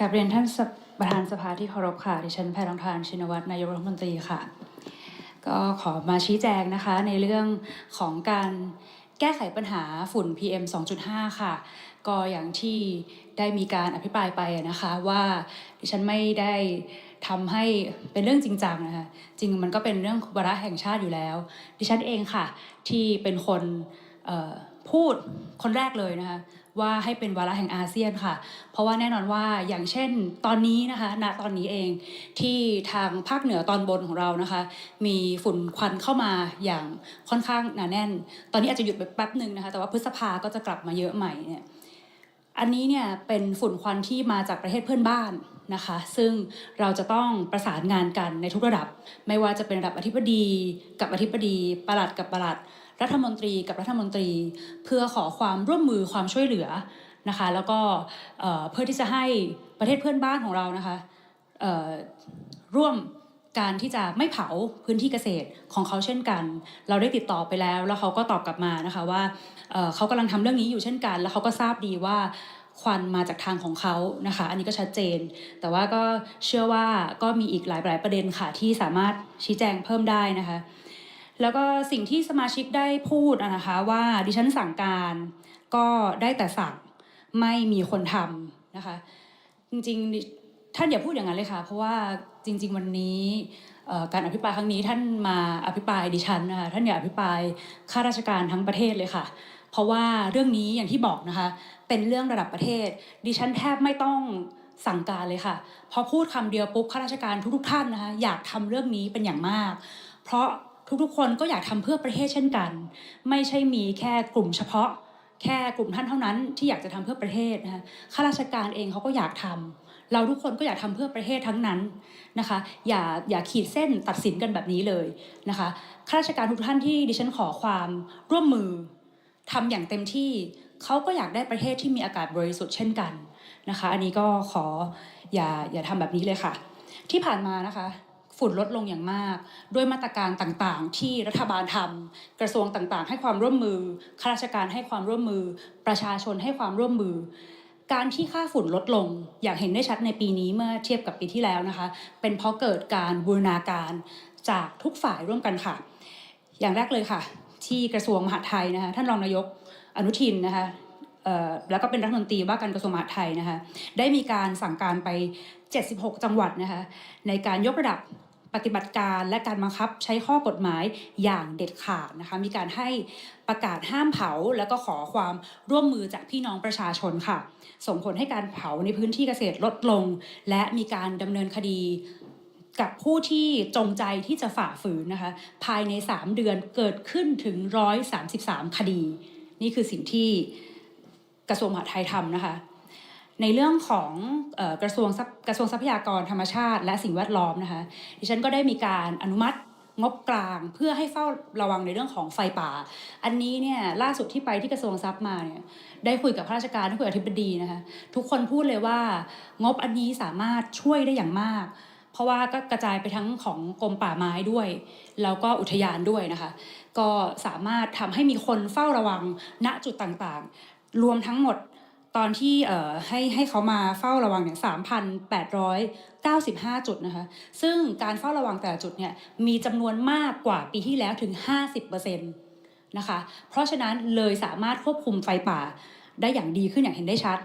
กับเรียนท่านประธานสภาที่เคารพค่ะ ดิฉันแพรองทานชินวัตรนายกรัฐมนตรีค่ะ ก็ขอมาชี้แจงนะคะในเรื่องของการแก้ไขปัญหาฝุ่น PM 2.5 ค่ะ ก็อย่างที่ได้มีการอภิปรายไปนะคะว่าดิฉันไม่ได้ทำให้เป็นเรื่องจริงจังนะคะจริงมันก็เป็นเรื่องวาระแห่งชาติอยู่แล้ว ดิฉันเองค่ะที่เป็นคนพูดคนแรกเลยนะคะ ว่าให้เป็นวาระแห่งอาเซียนค่ะ เพราะว่าแน่นอนว่าอย่างเช่นตอนนี้นะคะณตอนนี้เองที่ทางภาคเหนือตอนบนของเรานะคะ มีฝุ่นควันเข้ามาอย่างค่อนข้างหนาแน่น ตอนนี้อาจจะหยุดไปแป๊บหนึ่งนะคะ แต่ว่าพฤษภาก็จะกลับมาเยอะใหม่เนี่ยอันนี้เนี่ยเป็นฝุ่นควันที่มาจากประเทศเพื่อนบ้านนะคะ ซึ่งเราจะต้องประสานงานกันในทุกระดับ ไม่ว่าจะเป็นระดับอธิบดีกับอธิบดีประหลัดกับประหลัด รัฐมนตรีกับรัฐมนตรี เพื่อขอความร่วมมือความช่วยเหลือนะคะแล้วก็เพื่อที่จะให้ประเทศเพื่อนบ้านของเรานะคะร่วมการที่จะไม่เผาพื้นที่เกษตรของเขาเช่นกัน เราได้ติดต่อไปแล้ว แล้วเขาก็ตอบกลับมานะคะว่าเขากำลังทำเรื่องนี้อยู่เช่นกัน แล้วเขาก็ทราบดีว่าควันมาจากทางของเขานะคะ อันนี้ก็ชัดเจน แต่ว่าก็เชื่อว่าก็มีอีกหลายหลายประเด็นค่ะที่สามารถชี้แจงเพิ่มได้นะคะ แล้วก็สิ่งที่สมาชิกได้พูดนะคะว่าดิฉันสั่งการก็ได้แต่สั่งไม่มีคนทำนะคะ จริงๆท่านอย่าพูดอย่างนั้นเลยค่ะ เพราะว่าจริง ๆ วันนี้การอภิปรายครั้งนี้ท่านมาอภิปรายดิฉันนะคะท่านอย่าอภิปรายข้าราชการทั้งประเทศเลยค่ะ เพราะว่าเรื่องนี้อย่างที่บอกนะคะ เป็นเรื่องระดับประเทศ ดิฉันแทบไม่ต้องสั่งการเลยค่ะ พอพูดคำเดียวปุ๊บข้าราชการทุกๆท่านนะคะอยากทำเรื่องนี้เป็นอย่างมาก เพราะ ทุกๆ คนก็อยากทำเพื่อประเทศเช่นกัน ไม่ใช่มีแค่กลุ่มเฉพาะ แค่กลุ่มท่านเท่านั้นที่อยากจะทำเพื่อประเทศนะคะข้าราชการเองเขาก็อยากทำเราทุกคนก็อยากทำเพื่อประเทศทั้งนั้นนะคะ อย่าอย่าขีดเส้นตัดสินกันแบบนี้เลยนะคะข้าราชการทุกท่านที่ดิฉันขอความร่วมมือทำอย่างเต็มที่เขาก็อยากได้ประเทศที่มีอากาศบริสุทธิ์เช่นกันนะคะ อันนี้ก็ขออย่าอย่าทำแบบนี้เลยค่ะ ที่ผ่านมานะคะ ฝุ่นลดลงอย่างมาก ด้วยมาตรการต่างๆ ที่รัฐบาลทำกระทรวงต่างๆ ให้ความร่วมมือข้าราชการให้ความร่วมมือ ประชาชนให้ความร่วมมือ การที่ค่าฝุ่นลดลง อย่างเห็นได้ชัดในปีนี้เมื่อเทียบกับปีที่แล้วนะคะ เป็นเพราะเกิดการบูรณาการจากทุกฝ่ายร่วมกันค่ะ อย่างแรกเลยค่ะ ที่กระทรวงมหาดไทยนะคะท่านรองนายกอนุทินนะคะแล้วก็เป็นรัฐมนตรีว่าการกระทรวงมหาดไทยนะคะได้มีการสั่งการไป 76 จังหวัดนะคะในการยกระดับ ปฏิบัติการและการบังคับใช้ข้อกฎหมายอย่างเด็ดขาดนะคะ มีการให้ประกาศห้ามเผา แล้วก็ขอความร่วมมือจากพี่น้องประชาชนค่ะ ส่งผลให้การเผาในพื้นที่เกษตรลดลง และมีการดำเนินคดีกับผู้ที่จงใจที่จะฝ่าฝืนนะคะ ภายใน 3 เดือนเกิดขึ้นถึง 133 คดี นี่คือสิ่งที่กระทรวงมหาดไทยทำนะคะ ในเรื่องของกระทรวงกระทรวงทรัพยากรธรรมชาติ และสิ่งแวดล้อมนะคะดิฉันก็ได้มีการอนุมัติงบกลางเพื่อให้เฝ้าระวังในเรื่องของไฟป่า อันนี้เนี่ยล่าสุดที่ไปที่กระทรวงทรัพย์มาเนี่ยได้คุยกับข้าราชการได้คุยกับอธิบดีนะคะทุกคนพูดเลยว่างบอันนี้สามารถช่วยได้อย่างมาก เพราะว่าก็กระจายไปทั้งของกรมป่าไม้ด้วย แล้วก็อุทยานด้วยนะคะ ก็สามารถทำให้มีคนเฝ้าระวังณจุดต่างๆ รวมทั้งหมด ตอนที่เอ่อให้ให้เขามาเฝ้าระวังเนี่ย3,895จุดนะคะ ซึ่งการเฝ้าระวังแต่ละจุดเนี่ยมีจำนวนมากกว่าปีที่แล้วถึง50%นะคะ เพราะฉะนั้นเลยสามารถควบคุมไฟป่าได้อย่างดีขึ้นอย่างเห็นได้ชัด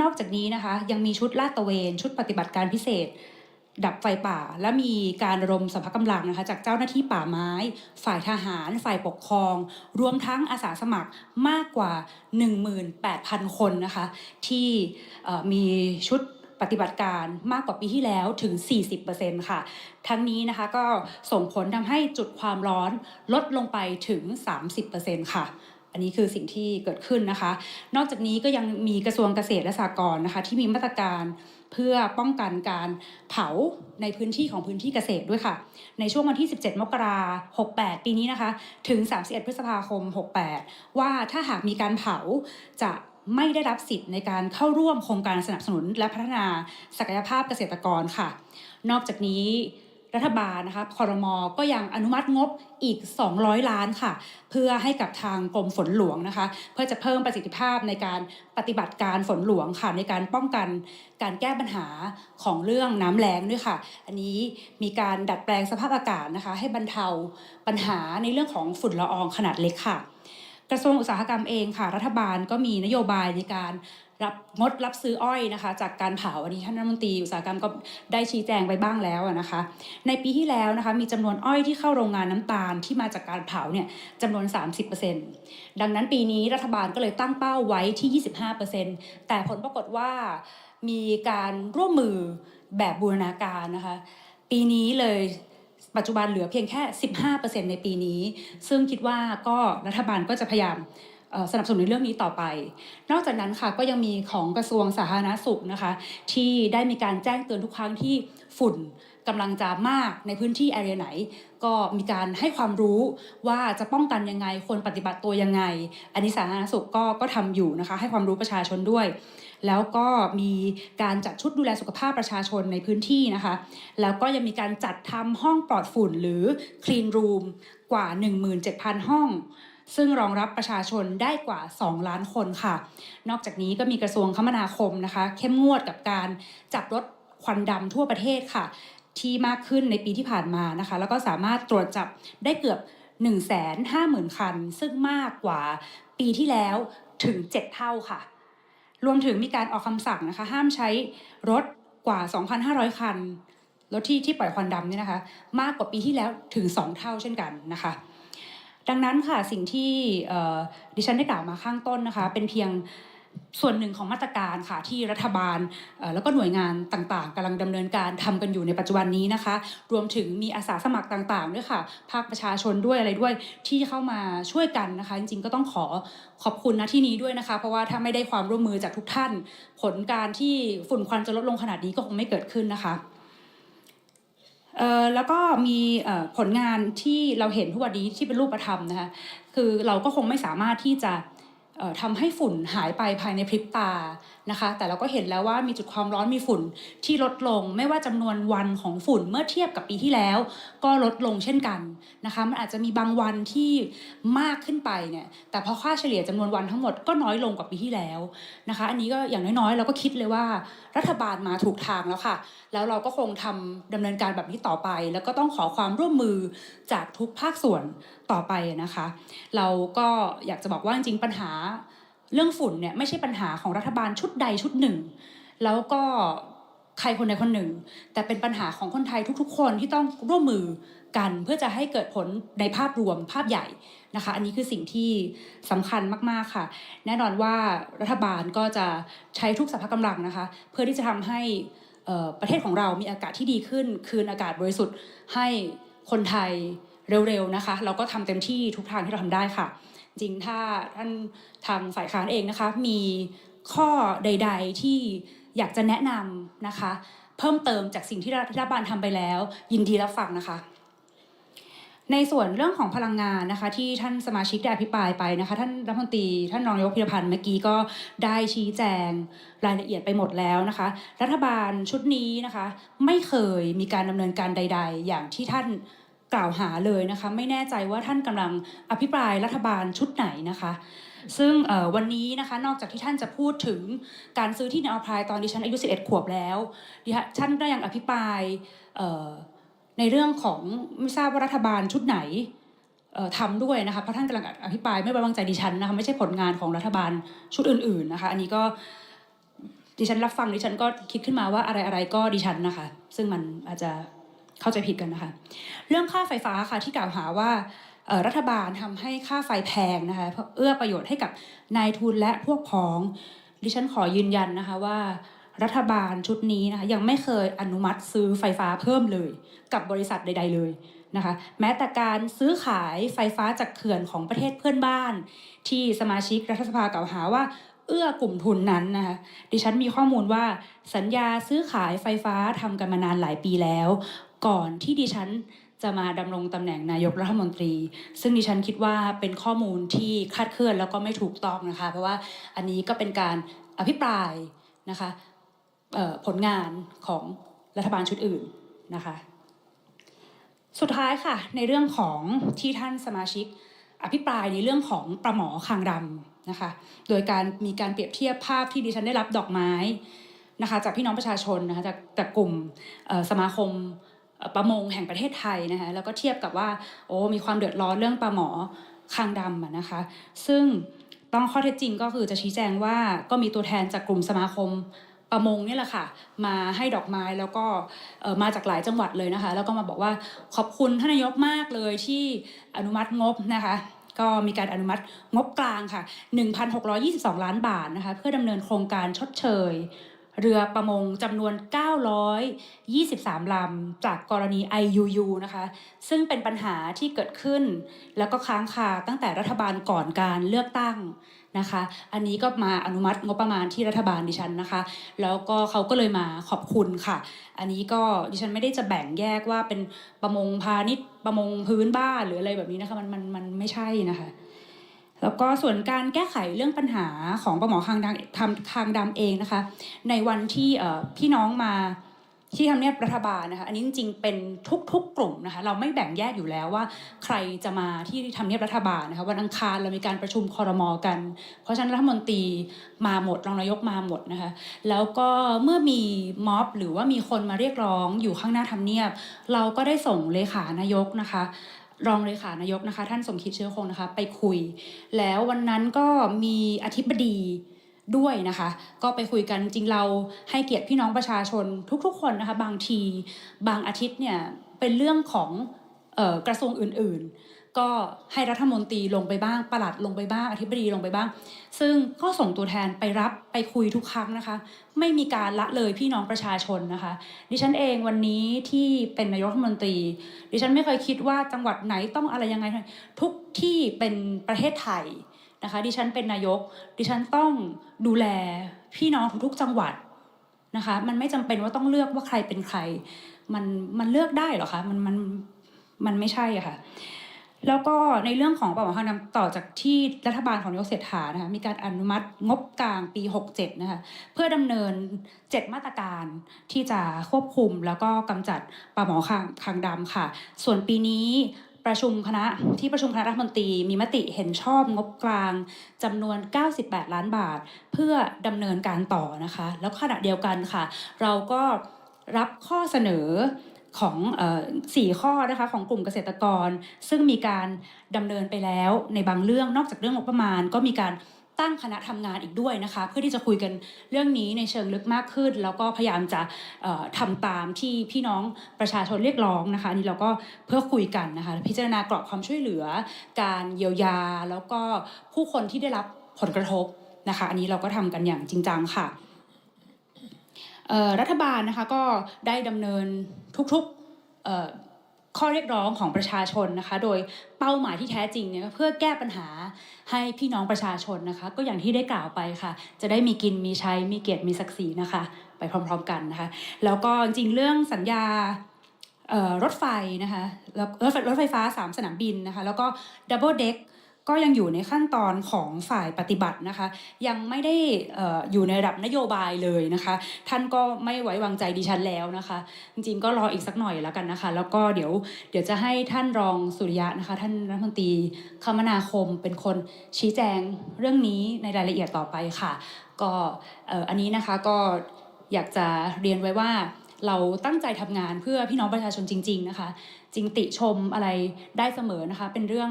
นอกจากนี้นะคะ ยังมีชุดลาดตระเวน ชุดปฏิบัติการพิเศษ ดับไฟป่า และมีการระดมสัมภกำลังนะคะจากเจ้าหน้าที่ป่าไม้ ฝ่ายทหาร ฝ่ายปกครอง รวมทั้งอาสาสมัครมากกว่า 18,000 คนนะคะที่มีชุดปฏิบัติการมากกว่าปีที่แล้วถึง 40%ค่ะ ทั้งนี้นะคะก็ส่งผลทำให้จุดความร้อนลดลงไปถึง 30%ค่ะ อันนี้คือสิ่งที่เกิดขึ้นนะคะ นอกจากนี้ก็ยังมีกระทรวงเกษตรและสหกรณ์นะคะ ที่มีมาตรการ เพื่อป้องกันการเผาในพื้นที่ของพื้นที่เกษตรด้วยค่ะ ในช่วงวันที่ 17 มกราคม 68 ปีนี้นะคะ ถึง 31 พฤษภาคม 68 ว่าถ้าหากมีการเผาจะไม่ได้รับสิทธิ์ในการเข้าร่วมโครงการสนับสนุนและพัฒนาศักยภาพเกษตรกรค่ะ นอกจากนี้ รัฐบาลนะคะคอรมอก็ยังอนุมัติงบอีก 200 ล้านค่ะ เพื่อให้กับทางกรมฝนหลวงนะคะ เพื่อจะเพิ่มประสิทธิภาพในการปฏิบัติการฝนหลวงค่ะในการป้องกันการแก้ปัญหาของเรื่องน้ำแล้งด้วยค่ะ อันนี้มีการดัดแปลงสภาพอากาศนะคะ ให้บรรเทาปัญหาในเรื่องของฝุ่นละอองขนาดเล็กค่ะ กระทรวงอุตสาหกรรมเองค่ะ รัฐบาลก็มีนโยบายในการรับงดรับซื้ออ้อยนะคะ จากการเผาอันนี้ท่านรัฐมนตรีอุตสาหกรรมก็ได้ชี้แจงไปบ้างแล้วนะคะ ในปีที่แล้วนะคะมีจำนวนอ้อยที่เข้าโรงงานน้ำตาลที่มาจากการเผาเนี่ยจำนวน 30%ดังนั้นปีนี้รัฐบาลก็เลยตั้งเป้าไว้ที่ 25%แต่ผลปรากฏว่ามีการร่วมมือแบบบูรณาการนะคะ ปีนี้เลย ปัจจุบันเหลือเพียงแค่ 15%ในปีนี้ ซึ่งคิดว่าก็รัฐบาลก็จะพยายามสนับสนุนในเรื่องนี้ต่อไป นอกจากนั้นค่ะก็ยังมีของกระทรวงสาธารณสุขนะคะที่ได้มีการแจ้งเตือนทุกครั้งที่ฝุ่นกำลังจะมากในพื้นที่แอเรียไหน ก็มีการให้ความรู้ว่าจะป้องกันยังไงควรปฏิบัติตัวยังไง อันนี้สาธารณสุขก็ก็ทำอยู่นะคะให้ความรู้ประชาชนด้วย แล้วก็มีการจัดชุดดูแลสุขภาพประชาชนในพื้นที่นะคะ แล้วก็ยังมีการจัดทำห้องปลอดฝุ่นหรือ clean room กว่า 17,000 ห้องซึ่งรองรับประชาชนได้กว่า 2 ล้านคนค่ะ นอกจากนี้ก็มีกระทรวงคมนาคมนะคะ เข้มงวดกับการจับรถควันดำทั่วประเทศค่ะ ที่มากขึ้นในปีที่ผ่านมานะคะ แล้วก็สามารถตรวจจับได้เกือบ 150,000 คัน ซึ่งมากกว่าปีที่แล้วถึง 7 เท่าค่ะ รวมถึงมีการออกคำสั่งนะคะ ห้ามใช้รถกว่า 2,500 คัน รถที่ที่ปล่อยควันดำเนี่ยนะคะ มากกว่าปีที่แล้วถึง 2 เท่าเช่นกันนะคะ ดังนั้นค่ะสิ่งที่ดิฉันได้กล่าวมาข้างต้นนะคะ เป็นเพียง ส่วนหนึ่งของมาตรการค่ะที่รัฐบาลแล้วก็หน่วยงานต่างๆกำลังดำเนินการทำกันอยู่ในปัจจุบันนี้นะคะ รวมถึงมีอาสาสมัครต่างๆด้วยค่ะ ภาคประชาชนด้วยอะไรด้วยที่เข้ามาช่วยกันนะคะ จริงๆก็ต้องขอขอบคุณนะที่นี้ด้วยนะคะ เพราะว่าถ้าไม่ได้ความร่วมมือจากทุกท่าน ผลการที่ฝุ่นควันจะลดลงขนาดนี้ก็คงไม่เกิดขึ้นนะคะแล้วก็มีผลงานที่เราเห็นทุกวันนี้ที่เป็นรูปธรรมนะคะคือเราก็คงไม่สามารถที่จะ ทำให้ฝุ่นหายไปภายในพริบตานะคะ แต่เราก็เห็นแล้วว่ามีจุดความร้อนมีฝุ่นที่ลดลง ไม่ว่าจำนวนวันของฝุ่นเมื่อเทียบกับปีที่แล้ว ก็ลดลงเช่นกันนะคะมันอาจจะมีบางวันที่มากขึ้นไปเนี่ยแต่พอค่าเฉลี่ยจำนวนวันทั้งหมดก็น้อยลงกว่าปีที่แล้วนะคะ อันนี้ก็อย่างน้อยๆ เราก็คิดเลยว่ารัฐบาลมาถูกทางแล้วค่ะ แล้วเราก็คงทำดำเนินการแบบนี้ต่อไป แล้วก็ต้องขอความร่วมมือจากทุกภาคส่วนต่อไปนะคะ เราก็อยากจะบอกว่าจริงๆปัญหาเรื่องฝุ่นเนี่ยไม่ใช่ปัญหาของรัฐบาลชุดใดชุดหนึ่ง แล้วก็ใครคนใดคนหนึ่ง แต่เป็นปัญหาของคนไทยทุก ๆ คนที่ต้องร่วมมือกันเพื่อจะให้เกิดผลในภาพรวมภาพใหญ่นะคะ อันนี้คือสิ่งที่สำคัญมากๆค่ะ แน่นอนว่ารัฐบาลก็จะใช้ทุกสรรพกำลังนะคะ เพื่อที่จะทำให้ประเทศของเรามีอากาศที่ดีขึ้น คืนอากาศบริสุทธิ์ให้คนไทยเร็วๆนะคะ เราก็ทำเต็มที่ทุกทางที่เราทำได้ค่ะ จริงถ้าท่านทางฝ่ายค้านเองนะคะ มีข้อใด ๆที่อยากจะแนะนำนะคะ เพิ่มเติมจากสิ่งที่รัฐบาลทำไปแล้ว ยินดีรับฟังนะคะ ในส่วนเรื่องของพลังงานนะคะ ที่ท่านสมาชิกได้อภิปรายไปนะคะ ท่านรัฐมนตรีท่านรองนายกพิรพันธ์เมื่อกี้ก็ได้ชี้แจงรายละเอียดไปหมดแล้วนะคะ รัฐบาลชุดนี้นะคะ ไม่เคยมีการดำเนินการใด ๆ อย่างที่ท่าน กล่าวหาเลยนะคะไม่แน่ใจว่าท่านกำลังอภิปรายรัฐบาลชุดไหนนะคะ ซึ่งวันนี้นะคะนอกจากที่ท่านจะพูดถึงการซื้อที่ดินอพายตอนดิฉันอายุ 11 ขวบแล้วดิฉันก็ยังอภิปรายในเรื่องของไม่ทราบว่ารัฐบาลชุดไหนเอ่อทำด้วยนะคะเพราะท่านกำลังอภิปรายไม่ไว้วางใจดิฉันนะคะไม่ใช่ผลงานของรัฐบาลชุดอื่นๆนะคะอันนี้ก็ดิฉันรับฟังดิฉันก็คิดขึ้นมาว่าอะไรอะไรๆก็ดิฉันนะคะ ซึ่งมันอาจจะ เข้าใจผิดกันนะคะ เรื่องค่าไฟฟ้าค่ะที่กล่าวหาว่ารัฐบาลทำให้ค่าไฟแพงนะคะเพราะเอื้อประโยชน์ให้กับนายทุนและพวกพ้อง ดิฉันขอยืนยันนะคะว่ารัฐบาลชุดนี้นะคะยังไม่เคยอนุมัติซื้อไฟฟ้าเพิ่มเลย กับบริษัทใด ๆ เลยนะคะแม้แต่การซื้อขายไฟฟ้าจากเขื่อนของประเทศเพื่อนบ้าน ที่สมาชิกรัฐสภากล่าวหาว่าเอื้อกลุ่มทุนนั้นนะคะดิฉันมีข้อมูลว่าสัญญาซื้อขายไฟฟ้าทำกันมานานหลายปีแล้ว ก่อนที่ดิฉันจะมาดำรงตำแหน่งนายกรัฐมนตรี ซึ่งดิฉันคิดว่าเป็นข้อมูลที่คาดเคลื่อนแล้วก็ไม่ถูกต้องนะคะ เพราะว่าอันนี้ก็เป็นการอภิปรายนะคะผลงานของรัฐบาลชุดอื่นนะคะ สุดท้ายค่ะในเรื่องของที่ท่านสมาชิกอภิปรายในเรื่องของประหมอคางดำนะคะ โดยการมีการเปรียบเทียบภาพที่ดิฉันได้รับดอกไม้นะคะจากพี่น้องประชาชนนะคะจากจากกลุ่มสมาคม ประมงแห่งประเทศไทยนะคะแล้วก็เทียบกับว่าโอ้มีความเดือดร้อนเรื่องปลาหมอคางดำนะคะ ซึ่งต้องข้อเท็จจริงก็คือจะชี้แจงว่าก็มีตัวแทนจากกลุ่มสมาคมประมงนี่แหละค่ะ มาให้ดอกไม้แล้วก็มาจากหลายจังหวัดเลยนะคะ แล้วก็มาบอกว่าขอบคุณท่านนายกมากเลยที่อนุมัติงบนะคะก็มีการอนุมัติงบกลางค่ะ 1,622 ล้านบาทนะคะ เพื่อดำเนินโครงการชดเชย เรือประมงจำนวน 923 ลำ จากกรณี IUU นะคะ ซึ่งเป็นปัญหาที่เกิดขึ้น แล้วก็ค้างคาตั้งแต่รัฐบาลก่อนการเลือกตั้งนะคะ อันนี้ก็มาอนุมัติงบประมาณที่รัฐบาลดิฉันนะคะ แล้วก็เขาก็เลยมาขอบคุณค่ะ อันนี้ก็ดิฉันไม่ได้จะแบ่งแยกว่าเป็นประมงพาณิชย์ประมงพื้นบ้านหรืออะไรแบบนี้นะคะ มันมันมันไม่ใช่นะคะ แล้วก็ส่วนการแก้ไขเรื่องปัญหาของปลาหมอคางดำทำคางดำเองนะคะ ในวันที่พี่น้องมาที่ทำเนียบรัฐบาลนะคะอันนี้จริงๆเป็นทุกๆกลุ่มนะคะเราไม่แบ่งแยกอยู่แล้วว่า ใครจะมาที่ทำเนียบรัฐบาลนะคะวันอังคารเรามีการประชุมคอรมอกัน เพราะฉะนั้นรัฐมนตรีมาหมดรองนายกมาหมดนะคะแล้วก็เมื่อมีม็อบหรือว่ามีคนมาเรียกร้องอยู่ข้างหน้าทำเนียบ เราก็ได้ส่งเลขานายกนะคะ รองเลขานายกนะคะ ท่านสมคิดเชื้อคงนะคะ ไปคุย แล้ววันนั้นก็มีอธิบดีด้วยนะคะ ก็ไปคุยกันจริงเราให้เกียรติพี่น้องประชาชนทุกๆ คนนะคะ บางทีบางอาทิตย์เนี่ยเป็นเรื่องของออกระทรวงอื่นๆ ก็ให้รัฐมนตรีลงไปบ้างปลัดลงไปบ้างอธิบดีลงไปบ้าง ซึ่งก็ส่งตัวแทนไปรับไปคุยทุกครั้งนะคะ ไม่มีการละเลยพี่น้องประชาชนนะคะ ดิฉันเองวันนี้ที่เป็นนายกรัฐมนตรี ดิฉันไม่เคยคิดว่าจังหวัดไหนต้องอะไรยังไง ทุกที่เป็นประเทศไทยนะคะดิฉันเป็นนายก ดิฉันต้องดูแลพี่น้องทุกๆจังหวัดนะคะ มันไม่จำเป็นว่าต้องเลือกว่าใครเป็นใคร มันมันเลือกได้หรอคะมันมันมันไม่ใช่อะค่ะ แล้วก็ในเรื่องของปรับคางดำต่อจากที่รัฐบาลของนายกเศรษฐานะคะมีการอนุมัติงบกลางปี 67 นะคะเพื่อดำเนิน 7 มาตรการที่จะควบคุมแล้วก็กำจัดปลาหมอคางคางดำค่ะ ส่วนปีนี้ประชุมคณะที่ประชุมคณะรัฐมนตรีมีมติเห็นชอบงบกลางจำนวน 98 ล้านบาท เพื่อดำเนินการต่อนะคะ แล้วขณะเดียวกันค่ะ เราก็รับข้อเสนอ ของสี่ข้อนะคะของกลุ่มเกษตรกร ซึ่งมีการดำเนินไปแล้วในบางเรื่องนอกจากเรื่องงบประมาณ ก็มีการตั้งคณะทำงานอีกด้วยนะคะ เพื่อที่จะคุยกันเรื่องนี้ในเชิงลึกมากขึ้น แล้วก็พยายามจะเอ่อทำตามที่พี่น้องประชาชนเรียกร้องนะคะอันนี่เราก็เพื่อคุยกันนะคะพิจารณากรอบความช่วยเหลือ การเยียวยา แล้วก็ผู้คนที่ได้รับผลกระทบนะคะ อันนี้เราก็ทำกันอย่างจริงจังค่ะ รัฐบาลนะคะก็ได้ดำเนินทุกๆข้อเรียกร้องของประชาชนนะคะ โดยเป้าหมายที่แท้จริงเนี่ยเพื่อแก้ปัญหาให้พี่น้องประชาชนนะคะ ก็อย่างที่ได้กล่าวไปค่ะ จะได้มีกินมีใช้มีเกียรติมีศักดิ์ศรีนะคะ ไปพร้อมๆกันนะคะ แล้วก็จริงเรื่องสัญญารถไฟนะคะแล้วรถไฟรถไฟฟ้า 3 สนามบินนะคะ แล้วก็ดับเบิลเด็ก ก็ยังอยู่ในขั้นตอนของฝ่ายปฏิบัตินะคะ ยังไม่ได้อยู่ในระดับนโยบายเลยนะคะ ท่านก็ไม่ไว้วางใจดิฉันแล้วนะคะ จริงๆก็รออีกสักหน่อยแล้วกันนะคะ แล้วก็เดี๋ยวเดี๋ยวจะให้ท่านรองสุริยะนะคะ ท่านรัฐมนตรีคมนาคมเป็นคนชี้แจงเรื่องนี้ในรายละเอียดต่อไปค่ะ ก็อันนี้นะคะก็อยากจะเรียนไว้ว่าเราตั้งใจทำงานเพื่อพี่น้องประชาชนจริง ๆ นะคะ จริงติชมอะไรได้เสมอนะคะ เป็นเรื่อง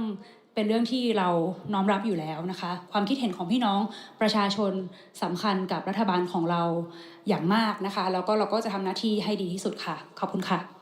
เป็นเรื่องที่เราน้อมรับอยู่แล้วนะคะ ความคิดเห็นของพี่น้องประชาชนสำคัญกับรัฐบาลของเราอย่างมากนะคะ แล้วก็เราก็จะทำหน้าที่ให้ดีที่สุดค่ะ ขอบคุณค่ะ